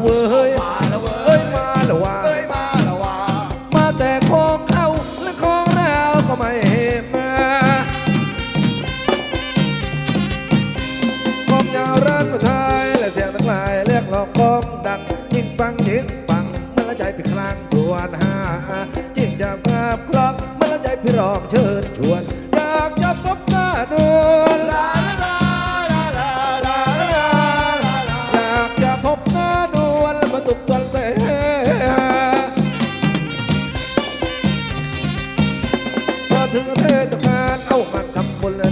วเว้ยมาล้เว้ยเอ้ยมาละว่าเอ้ยมาละว่ามาแต่ของเข้าและของเราก็ไม่มาของยาวร้านมาทายและเสียงทั้งหลายเรียกร้องกองดังยิ่งฟังยิ่งฟังเมื่อใจผิดคลางดวนหาจิ้งจะมาพลอกเมื่อใจพี่รองเชิญชวนอยากจะพบหน้าดู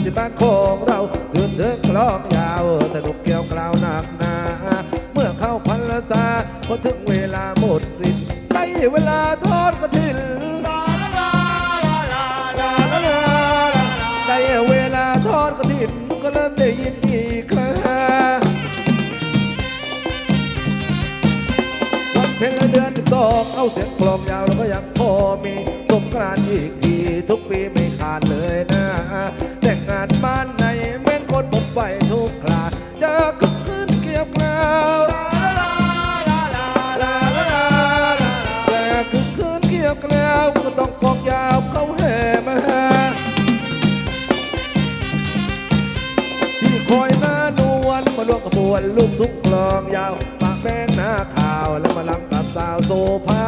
เรือนที่บ้านของเราเดินเดินกลองยาวสนุกเกี่ยวกล่าวหนักหนา เมื่อเข้าพันละษาพอถึงเวลาหมดสิ้นได้เวลาทอดกระถินได้เวลาทอดกระถินก็เริ่มได้ยินอีกครั้งวันเพ็ญและเดือนสิบสองเอาเสียงกลองยาวแล้วก็ยังพอมีสงกรานต์อีกทีทุกปีไม่ขาดเลยนะานบ้านไหนแม่นคนผมไปทุกคราจะคึกคืนเกลียวกลาวแต่คึกคืนเกลียวกลาวก็ต้องกองยาวเข้าแห่มาที่คอยหน้านวลมาร่วมขบวนลูกทุ่งกลองยาวปากแป้งหน้าขาวแล้วมาลำกับสาวโซภา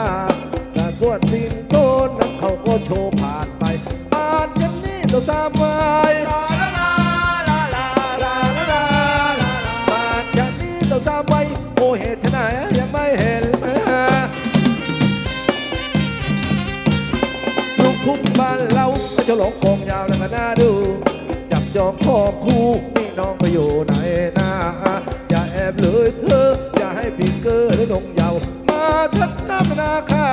แต่ส่วนสิงโตนั้นเขาก็โชว์ผ่านไปอ่านยันนี่ตัวสามไว้บ ตามไว้โอ้เหตุไหนยังไม่เห็นมาลูกทุ่งบ้านเราก็จะหลงกองยาวแล้วก็น่าดูจับจองคอบคู่นี่น้องไปอยู่ไหนนะอย่าแอบเลยเธออย่าให้ปีเกอร์หรือนงยาวมาทัดน้ำนาคา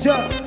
这